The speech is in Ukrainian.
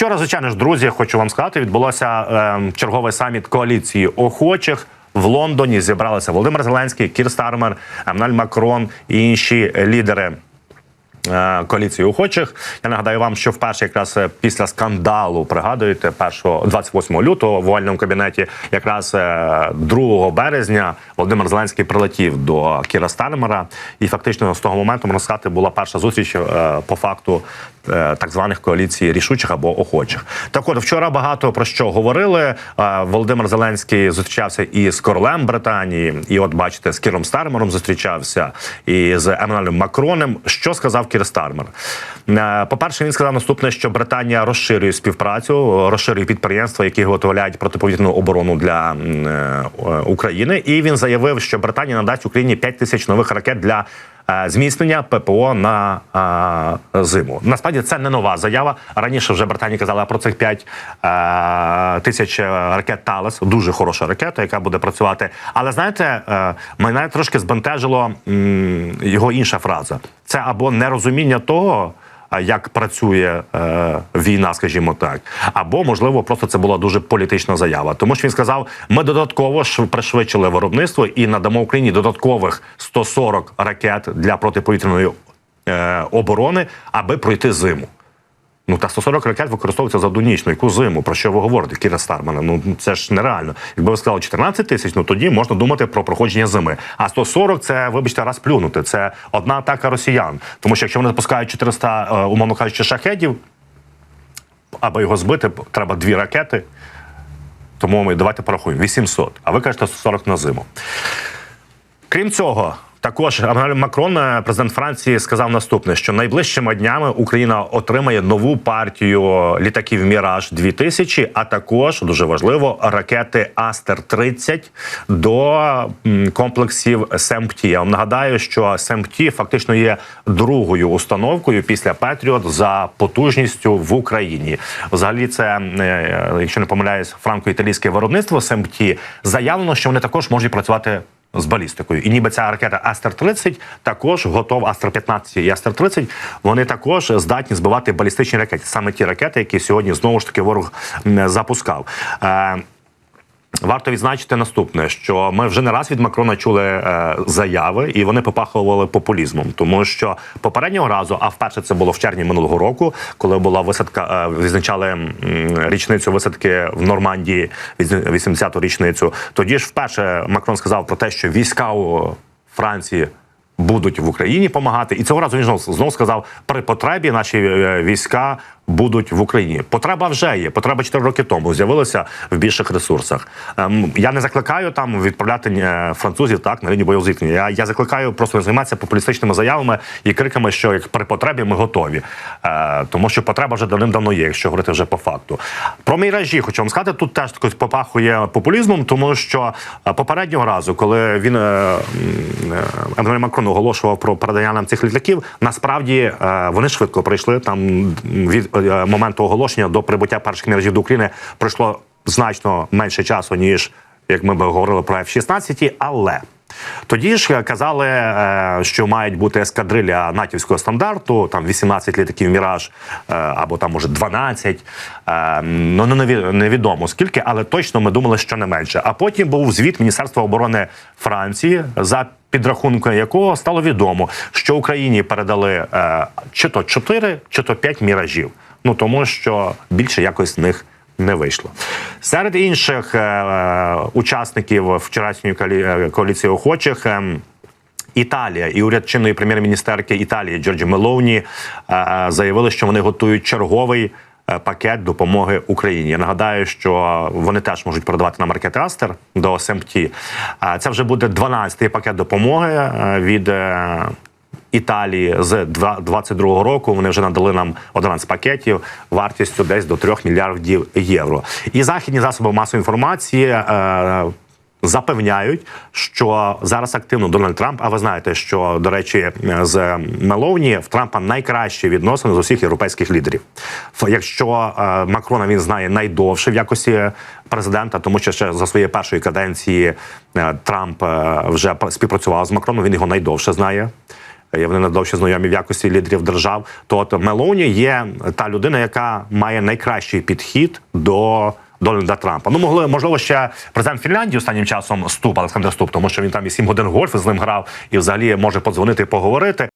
вчора, звичайно ж, друзі, хочу вам сказати, відбулося е, черговий саміт коаліції охочих. В Лондоні зібралися Володимир Зеленський, Кір Стармер, Амналь Макрон і інші лідери. Е, Коаліції охочих. Я нагадаю вам, що вперше, якраз е, після скандалу, пригадуєте, 1 28 лютого в овальному кабінеті, якраз е, 2 березня Володимир Зеленський прилетів до Кіра Стармера, і фактично з того моменту можна сказати, була перша зустріч е, по факту е, так званих коаліцій рішучих або охочих. Так от вчора багато про що говорили. Е, Володимир Зеленський зустрічався і з королем Британії, і от бачите, з Кіром Стармером зустрічався і з Еммануелем Макроном. Що сказав Кір Стармер? Е, По-перше, він сказав наступне, що Британія розширює співпрацю, розширює підприємства, які виготовляють протиповітряну оборону для е, України. І він заявив, що Британія надасть Україні 5 тисяч нових ракет для. Е, Зміцнення ППО на е, зиму насправді це не нова заява. Раніше вже Британія казала про цих 5 е, тисяч ракет Талес. Дуже хороша ракета, яка буде працювати. Але знаєте, мене трошки збентежило його інша фраза: це або нерозуміння того. Як працює е, війна, скажімо так, або можливо, просто це була дуже політична заява, тому що він сказав: ми додатково пришвидшили виробництво і надамо Україні додаткових 140 ракет для протиповітряної е, оборони, аби пройти зиму. Ну та 140 ракет використовується за одну ніч. Ну яку зиму? Про що ви говорите, Кіра Стармана? Ну це ж нереально. Якби ви сказали 14 тисяч, ну тоді можна думати про проходження зими. А 140 – це, вибачте, раз плюнути. Це одна атака росіян. Тому що якщо вони запускають 400, е, умовно кажучи, шахедів, аби його збити, треба дві ракети. Тому ми давайте порахуємо 800. А ви кажете 140 на зиму. Крім цього, також Макрон, е, президент Франції, сказав наступне: що найближчими днями Україна отримає нову партію літаків Міраж 2000 а також дуже важливо ракети Астер 30 до комплексів СМПТ. Я вам нагадаю, що СМПТ фактично є другою установкою після Петріот за потужністю в Україні. Взагалі, це е, якщо не помиляюсь, франко-італійське виробництво СМПТ заявлено, що вони також можуть працювати з балістикою. І ніби ця ракета Астер 30 також готова Астер 15 і Астер 30 Вони також здатні збивати балістичні ракети. Саме ті ракети, які сьогодні знову ж таки ворог запускав. Варто відзначити наступне, що ми вже не раз від Макрона чули е, заяви, і вони попахували популізмом, тому що попереднього разу, а вперше це було в червні минулого року, коли була висадка, е, відзначали м, річницю висадки в Нормандії, 80-ту річницю. Тоді ж вперше Макрон сказав про те, що війська у Франції. Будуть в Україні допомагати, і цього разу він знов, знов сказав: при потребі наші е, війська будуть в Україні. Потреба вже є. Потреба 4 роки тому з'явилася в більших ресурсах. Ем, я не закликаю там відправляти е, французів так на лінію бойового зіткнення. Я, я закликаю просто не займатися популістичними заявами і криками, що як при потребі ми готові. Е, тому що потреба вже давним-давно є, якщо говорити вже по факту. Про міражі хочу вам сказати, тут теж такось попахує популізмом, тому що е, попереднього разу, коли він е, е, Еммануель Макрон оголошував про передання нам цих літаків, насправді вони швидко прийшли там від моменту оголошення до прибуття перших міражів до України пройшло значно менше часу, ніж як ми би говорили про F-16, але. Тоді ж казали, е, що мають бути ескадриля натівського стандарту, там 18 літаків Міраж е, або там може 12. Е, Ну неві- невідомо скільки, але точно ми думали, що не менше. А потім був звіт Міністерства оборони Франції за підрахунком якого стало відомо, що Україні передали е, чи то 4, чи то 5 міражів. Ну тому що більше якось них не вийшло. Серед інших е, е, учасників вчорашньої е, коаліції охочих. ем, Італія і уряд чинної прем'єр-міністерки Італії Джорджі Мелоуні заявили, що вони готують черговий пакет допомоги Україні. Я нагадаю, що вони теж можуть продавати нам ракети Астер до СМТ. Це вже буде 12-й пакет допомоги від. Італії з 22 року вони вже надали нам 11 пакетів вартістю десь до 3 мільярдів євро. І західні засоби масової інформації е, запевняють, що зараз активно Дональд Трамп. А ви знаєте, що до речі, з Мелоуні в Трампа найкращі відносини з усіх європейських лідерів. Якщо е, Макрона він знає найдовше в якості президента, тому що ще за своєї першої каденції е, Трамп е, вже співпрацював з Макроном. Він його найдовше знає. Е, Вони надовше знайомі в якості лідерів держав. То от Мелоні є та людина, яка має найкращий підхід до. Дональда Трампа. Ну, могли, можливо, ще президент Фінляндії останнім часом Ступ, Олександр Ступ, тому що він там і 7 годин гольф з ним грав і взагалі може подзвонити і поговорити.